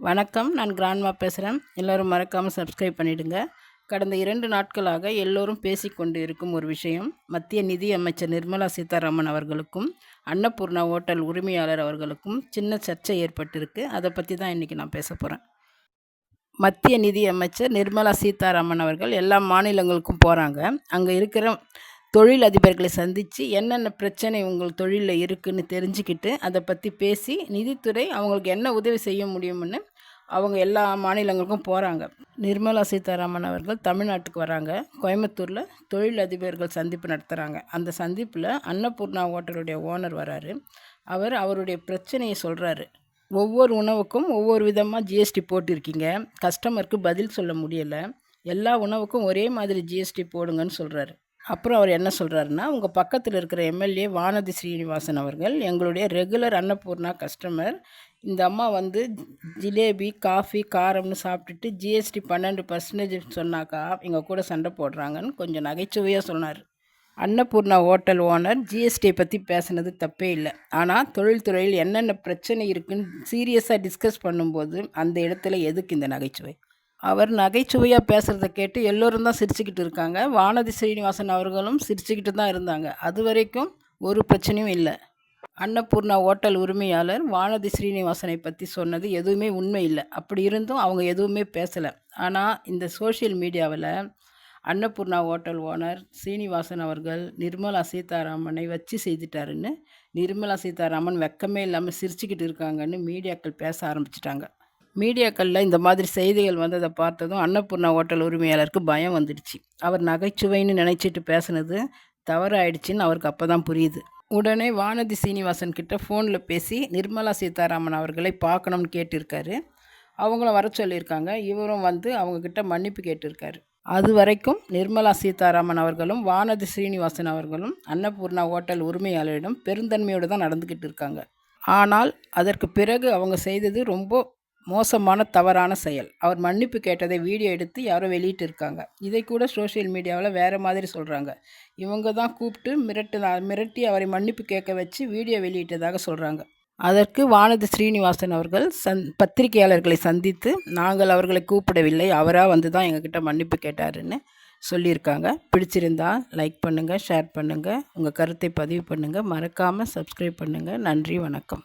வணக்கம் நான் கிராண்ட்மா பேசுகிறேன் எல்லோரும் மறக்காமல் சப்ஸ்கிரைப் பண்ணிவிடுங்க கடந்த இரண்டு நாட்களாக எல்லோரும் பேசிக்கொண்டு இருக்கும் ஒரு விஷயம் மத்திய நிதி அமைச்சர் நிர்மலா சீதாராமன் அவர்களுக்கும் அன்னபூர்ணா ஹோட்டல் உரிமையாளர் அவர்களுக்கும் சின்ன சர்ச்சை ஏற்பட்டிருக்கு. அதை பற்றி தான் இன்றைக்கி நான் பேச போகிறேன் மத்திய நிதி அமைச்சர் நிர்மலா சீதாராமன் அவர்கள் எல்லா மாநிலங்களுக்கும் போகிறாங்க அங்கே இருக்கிற தொழில் அதிபர்களை சந்தித்து என்னென்ன பிரச்சனை உங்கள் தொழிலில் இருக்குதுன்னு தெரிஞ்சுக்கிட்டு அதை பற்றி பேசி நிதித்துறை அவங்களுக்கு என்ன உதவி செய்ய முடியும்னு அவங்க எல்லா மாநிலங்களுக்கும் போகிறாங்க நிர்மலா சீதாராமன் அவர்கள் தமிழ்நாட்டுக்கு வராங்க. கோயம்புத்தூரில் தொழில் அதிபர்கள் சந்திப்பு நடத்துகிறாங்க அந்த சந்திப்பில் அன்னபூர்ணா ஹோட்டலுடைய ஓனர் வராரு. அவர் அவருடைய பிரச்சனையை சொல்கிறாரு ஒவ்வொரு உணவுக்கும் ஒவ்வொரு விதமாக ஜிஎஸ்டி போட்டிருக்கீங்க. கஸ்டமருக்கு பதில் சொல்ல முடியலை. எல்லா உணவுக்கும் ஒரே மாதிரி ஜிஎஸ்டி போடுங்கன்னு சொல்கிறாரு அப்புறம் அவர் என்ன சொல்கிறாருன்னா உங்கள் பக்கத்தில் இருக்கிற எம்எல்ஏ வானதி ஸ்ரீனிவாசன் அவர்கள் எங்களுடைய ரெகுலர் அன்னபூர்ணா கஸ்டமர் இந்த அம்மா வந்து ஜிலேபி காஃபி காரம்னு சாப்பிட்டுட்டு ஜிஎஸ்டி பன்னெண்டு பர்சன்டேஜ் சொன்னாக்கா எங்கள் கூட சண்டை போடுறாங்கன்னு கொஞ்சம் நகைச்சுவையாக சொன்னார். அன்னபூர்ணா ஹோட்டல் ஓனர் ஜிஎஸ்டியை பற்றி பேசுனது தப்பே இல்லை. ஆனால் தொழில்துறையில் என்னென்ன பிரச்சனை இருக்குன்னு சீரியஸாக டிஸ்கஸ் பண்ணும்போது அந்த இடத்துல எதுக்கு இந்த நகைச்சுவை? அவர் நகைச்சுவையாக பேசுகிறத கேட்டு எல்லோரும் தான் சிரிச்சுக்கிட்டு இருக்காங்க. வானதி ஸ்ரீனிவாசன் அவர்களும் சிரிச்சுக்கிட்டு தான் இருந்தாங்க. அது வரைக்கும் ஒரு பிரச்சனையும் இல்லை. அன்னபூர்ணா ஓட்டல் உரிமையாளர் வானதி ஸ்ரீனிவாசனை பற்றி சொன்னது எதுவுமே உண்மை இல்லை. அப்படி இருந்தும் அவங்க எதுவுமே பேசலை. ஆனால் இந்த சோஷியல் மீடியாவில் அன்னபூர்ணா ஹோட்டல் ஓனர் சீனிவாசன் அவர்கள் நிர்மலா சீதாராமனை வச்சு செய்துட்டாருன்னு நிர்மலா சீதாராமன் வெக்கமே இல்லாமல் சிரிச்சுக்கிட்டு இருக்காங்கன்னு மீடியாக்கள் பேச ஆரம்பிச்சிட்டாங்க. மீடியாக்களில் இந்த மாதிரி செய்திகள் வந்ததை பார்த்ததும் அன்னபூர்ணா ஹோட்டல் உரிமையாளருக்கு பயம் வந்துடுச்சு. அவர் நகைச்சுவைன்னு நினச்சிட்டு பேசுனது தவறாயிடுச்சின்னு அவருக்கு அப்போ தான் புரியுது. உடனே வானதி சீனிவாசன் கிட்ட ஃபோனில் பேசி நிர்மலா சீதாராமன் அவர்களை பார்க்கணும்னு கேட்டிருக்காரு. அவங்களும் வர சொல்லியிருக்காங்க. இவரும் வந்து அவங்கக்கிட்ட மன்னிப்பு கேட்டிருக்காரு. அது வரைக்கும் நிர்மலா சீதாராமன் அவர்களும் வானதி ஸ்ரீனிவாசன் அவர்களும் அன்னபூர்ணா ஹோட்டல் உரிமையாளரிடம் பெருந்தன்மையோடு தான் நடந்துக்கிட்டு இருக்காங்க. ஆனால் அதற்கு பிறகு அவங்க செய்தது ரொம்ப மோசமான தவறான செயல். அவர் மன்னிப்பு கேட்டதை வீடியோ எடுத்து யாரோ வெளியிட்டு இருக்காங்க இதை கூட சோஷியல் மீடியாவில் வேறு மாதிரி சொல்கிறாங்க இவங்க தான் கூப்பிட்டு மிரட்டு மிரட்டி அவரை மன்னிப்பு கேட்க வச்சு வீடியோ வெளியிட்டதாக சொல்கிறாங்க அதற்கு வானதி ஸ்ரீனிவாசன் அவர்கள் சந் பத்திரிகையாளர்களை சந்தித்து நாங்கள் அவர்களை கூப்பிடவில்லை. அவராக வந்து தான் எங்ககிட்ட மன்னிப்பு கேட்டாருன்னு சொல்லியிருக்காங்க. பிடிச்சிருந்தா லைக் பண்ணுங்கள் ஷேர் பண்ணுங்கள் உங்கள் கருத்தை பதிவு பண்ணுங்கள் மறக்காமல் சப்ஸ்கிரைப் பண்ணுங்கள் நன்றி வணக்கம்.